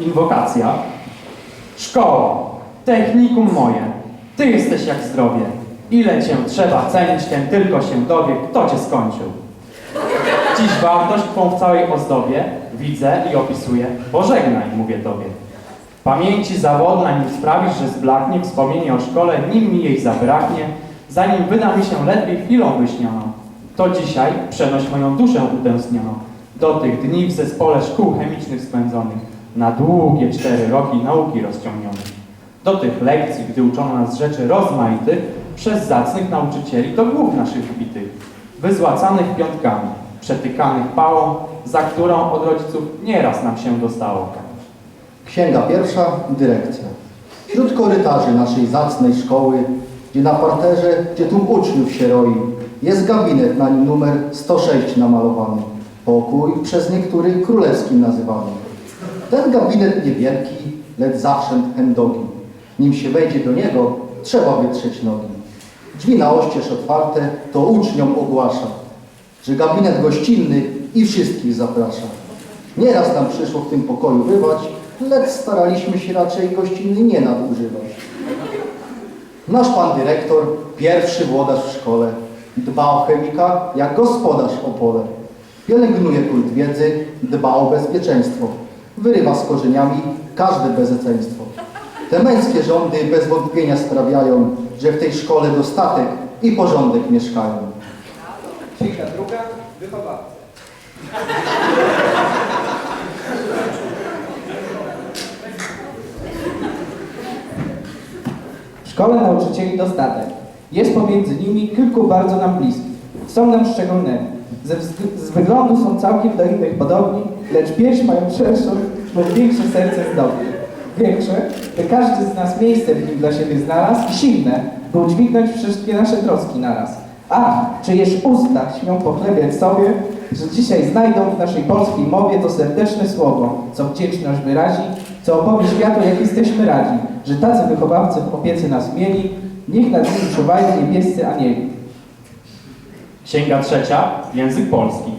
Inwokacja. Szkoła, technikum moje, ty jesteś jak zdrowie. Ile cię trzeba cenić, ten tylko się dowie, kto cię skończył. Dziś wartość twą w całej ozdobie widzę i opisuję, pożegnaj, mówię tobie. Pamięci zawodna nim sprawisz, że zblaknie wspomnienie o szkole, nim mi jej zabraknie, zanim wyda mi się ledwie chwilą wyśnioną. To dzisiaj przenoś moją duszę utęsknioną do tych dni w zespole szkół chemicznych spędzonych, na długie cztery roki nauki rozciągnionych. Do tych lekcji, gdy uczono nas rzeczy rozmaitych przez zacnych nauczycieli do głów naszych wbitych, wyzłacanych piątkami, przetykanych pałą, za którą od rodziców nieraz nam się dostało. Księga pierwsza, dyrekcja. Wśród korytarzy naszej zacnej szkoły, gdzie na parterze, gdzie tłum uczniów się roi, jest gabinet, na nim numer 106 namalowany. Pokój przez niektórych królewskim nazywany. Ten gabinet niewielki, lecz zawsze chędogi. Nim się wejdzie do niego, trzeba wytrzeć nogi. Drzwi na oścież otwarte, to uczniom ogłasza, że gabinet gościnny i wszystkich zaprasza. Nieraz nam przyszło w tym pokoju bywać, lecz staraliśmy się raczej gościnny nie nadużywać. Nasz pan dyrektor, pierwszy włodarz w szkole, dba o chemika jak gospodarz o pole. Pielęgnuje kult wiedzy, dba o bezpieczeństwo, wyrywa z korzeniami każde bezeceństwo. Te męskie rządy bez wątpienia sprawiają, że w tej szkole dostatek i porządek mieszkają. Księga druga, wychowawcy. W szkole nauczycieli dostatek. Jest pomiędzy nimi kilku bardzo nam bliskich. Są nam szczególnymi. Z wyglądu są całkiem do innych podobni, lecz pierś mają szerszą lub większe serce zdobne. Większe, by każdy z nas miejsce w nim dla siebie znalazł i silne, by udźwignąć wszystkie nasze troski naraz. Ach, czyjeż usta śmią pochlebiać sobie, że dzisiaj znajdą w naszej polskiej mowie to serdeczne słowo, co wdzięczność wyrazi, co opowie światu, jak jesteśmy radzi, że tacy wychowawcy w opiece nas mieli, niech nad nimi czuwają niebiescy anieli. Księga trzecia, język polski.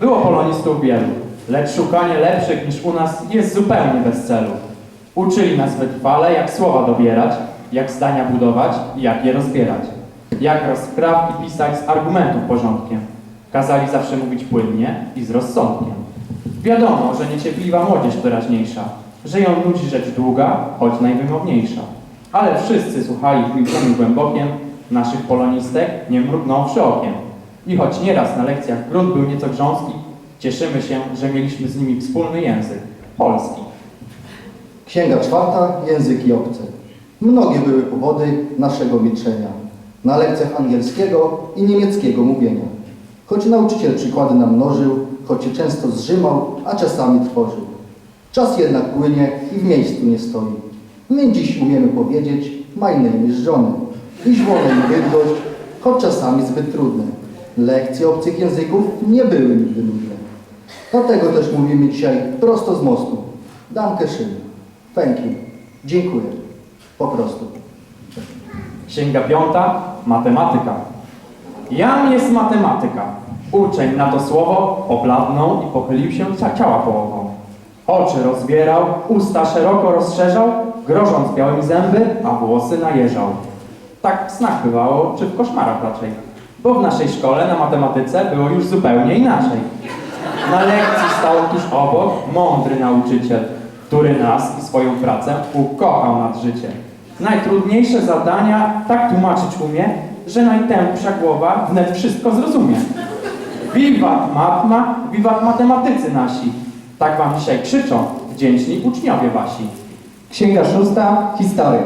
Było polonistów wielu, lecz szukanie lepszych niż u nas jest zupełnie bez celu. Uczyli nas wytrwale, jak słowa dobierać, jak zdania budować i jak je rozbierać. Jak rozprawki pisać z argumentów porządkiem. Kazali zawsze mówić płynnie i z rozsądkiem. Wiadomo, że niecierpliwa młodzież teraźniejsza, że ją nudzi rzecz długa, choć najwymowniejsza. Ale wszyscy słuchali w milczeniu głębokiem naszych polonistek, nie mrugnąwszy okiem. I choć nieraz na lekcjach grunt był nieco grząski, cieszymy się, że mieliśmy z nimi wspólny język polski. Księga czwarta, języki obce. Mnogie były powody naszego milczenia. Na lekcjach angielskiego i niemieckiego mówienia. Choć nauczyciel przykłady nam mnożył, choć je często zrzymał, a czasami trwożył. Czas jednak płynie i w miejscu nie stoi. My dziś umiemy powiedzieć my name is Johnny. I żłonę i bydgość, choć czasami zbyt trudne. Lekcje obcych języków nie były nigdy nudne. Dlatego też mówimy dzisiaj prosto z mostu. Danke schön. Thank you. Dziękuję. Po prostu. Księga piąta, matematyka. Jam jest matematyka. Uczeń na to słowo pobladnął i pochylił się cia- ciała połową. Oczy rozbierał, usta szeroko rozszerzał, grożąc białymi zęby, a włosy najeżał. Tak w snach bywało, czy w koszmarach raczej. Bo w naszej szkole na matematyce było już zupełnie inaczej. Na lekcji stał tuż obok mądry nauczyciel, który nas i swoją pracę ukochał nad życie. Najtrudniejsze zadania tak tłumaczyć umie, że najtępsza głowa wnet wszystko zrozumie. Wiwat matma, wiwat matematycy nasi. Tak wam dzisiaj krzyczą wdzięczni uczniowie wasi. Księga szósta, historia.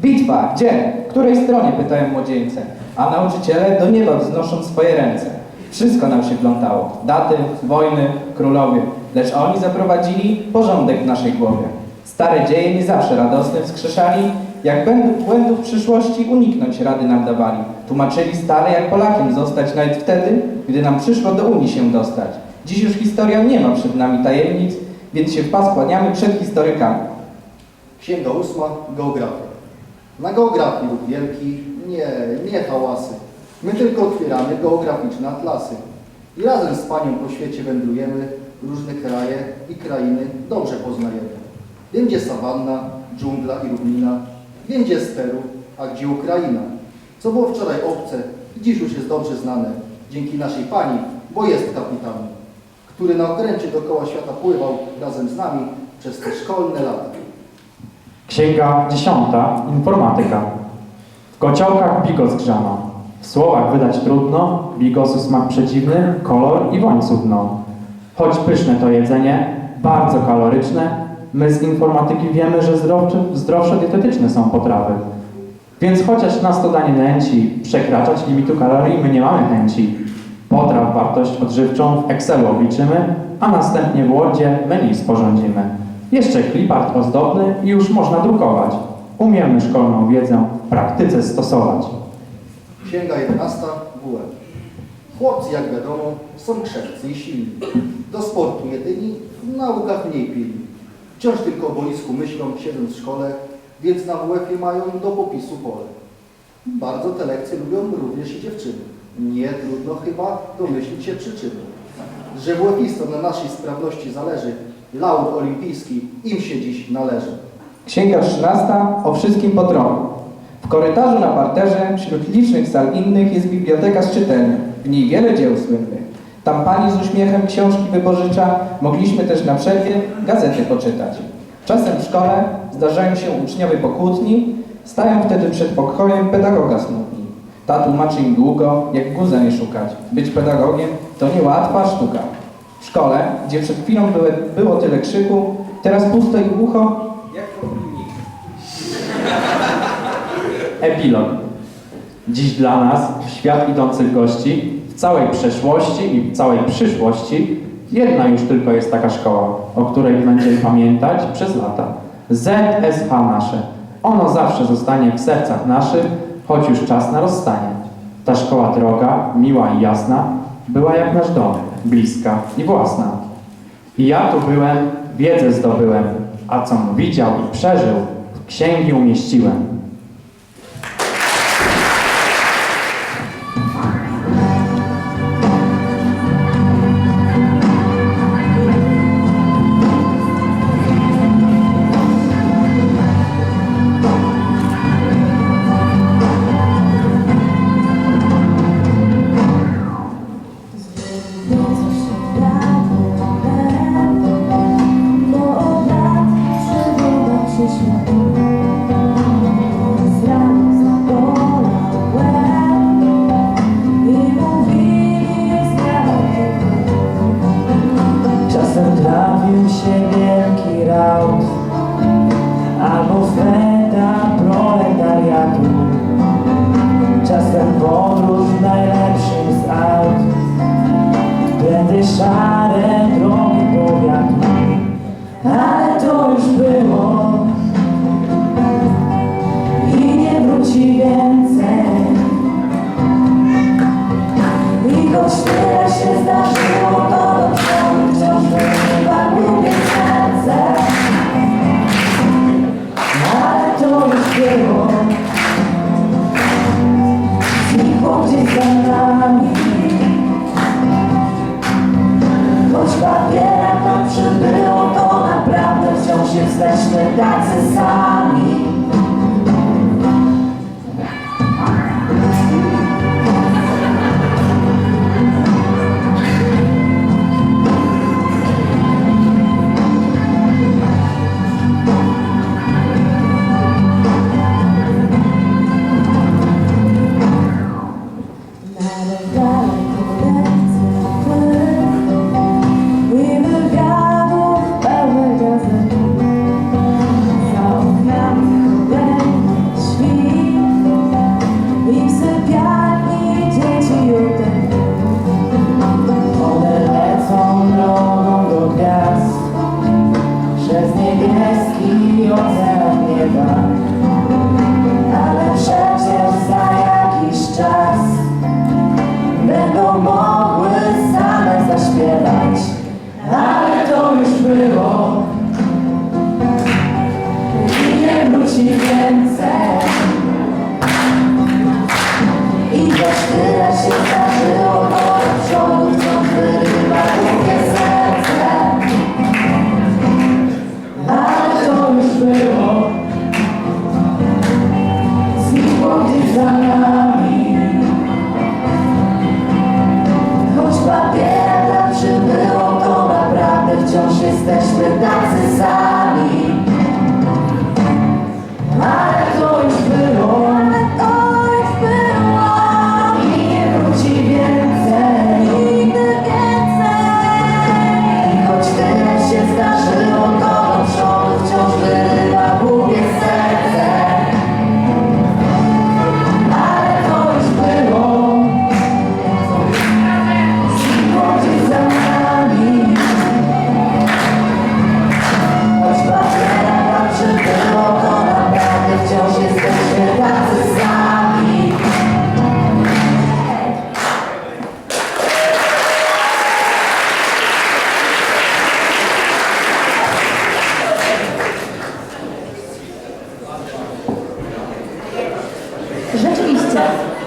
Bitwa, gdzie? Której stronie? Pytają młodzieńce. A nauczyciele do nieba wznoszą swoje ręce. Wszystko nam się plątało. Daty, wojny, królowie. Lecz oni zaprowadzili porządek w naszej głowie. Stare dzieje nie zawsze radosne wskrzeszali, jak błędów, przyszłości uniknąć rady nam dawali. Tłumaczyli stale, jak Polakiem zostać nawet wtedy, gdy nam przyszło do Unii się dostać. Dziś już historia nie ma przed nami tajemnic, więc się w pas kłaniamy przed historykami. Księga ósma, geografia. Na geografii lub wielki, nie, nie hałasy. My tylko otwieramy geograficzne atlasy. I razem z Panią po świecie wędrujemy, różne kraje i krainy dobrze poznajemy. Wiem, gdzie sawanna, dżungla i równina. Wiem, gdzie jest a gdzie Ukraina. Co było wczoraj obce, dziś już jest dobrze znane. Dzięki naszej pani, bo jest kapitanem, który na okręcie dookoła świata pływał razem z nami przez te szkolne lata. Księga dziesiąta, informatyka. W kociołkach bigos grzano. W słowach wydać trudno, bigosu smak przeciwny, kolor i woń cudną. Choć pyszne to jedzenie, bardzo kaloryczne, my z informatyki wiemy, że zdrowsze, zdrowsze dietetyczne są potrawy. Więc chociaż nas to danie nęci przekraczać limitu kalorii, my nie mamy chęci. Potraw wartość odżywczą w Excelu obliczymy, a następnie w Wordzie menu sporządzimy. Jeszcze klipart ozdobny i już można drukować. Umiemy szkolną wiedzę w praktyce stosować. Księga 11 WF. Chłopcy, jak wiadomo, są krzepcy i silni. Do sportu jedyni, w naukach mniej pilni. Wciąż tylko o boisku myślą, siedząc w szkole, więc na WF-ie mają do popisu pole. Bardzo te lekcje lubią również i dziewczyny. Nie trudno chyba domyślić się przyczyny. Że WF-istom na naszej sprawności zależy, laur olimpijski im się dziś należy. Księga 13 o wszystkim po. Korytarzu na parterze, wśród licznych sal innych, jest biblioteka z czytelni. W niej wiele dzieł słynnych. Tam pani z uśmiechem książki wypożycza, mogliśmy też na przerwie gazety poczytać. Czasem w szkole zdarzają się uczniowie pokłótni, stają wtedy przed pokojem pedagoga smutni. Ta tłumaczy im długo, jak guza nie szukać. Być pedagogiem to niełatwa sztuka. W szkole, gdzie przed chwilą były, było tyle krzyku, teraz pusto i głucho, jak po filmiku. Epilog. Dziś dla nas, w świat idących gości, w całej przeszłości i w całej przyszłości, jedna już tylko jest taka szkoła, o której będziemy pamiętać przez lata. ZSH nasze. Ono zawsze zostanie w sercach naszych, choć już czas na rozstanie. Ta szkoła droga, miła i jasna, była jak nasz dom, bliska i własna. I ja tu byłem, wiedzę zdobyłem, a co widział i przeżył, w księgi umieściłem. Not a.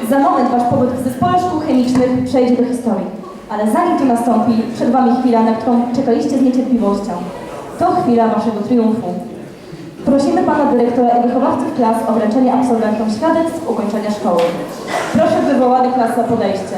moment wasz pobyt w zespole szkół chemicznych przejdzie do historii. Ale zanim to nastąpi, przed wami chwila, na którą czekaliście z niecierpliwością. To chwila waszego triumfu. Prosimy pana dyrektora i wychowawców klas o wręczenie absolwentom świadectw ukończenia szkoły. Proszę wywołany klas na podejście.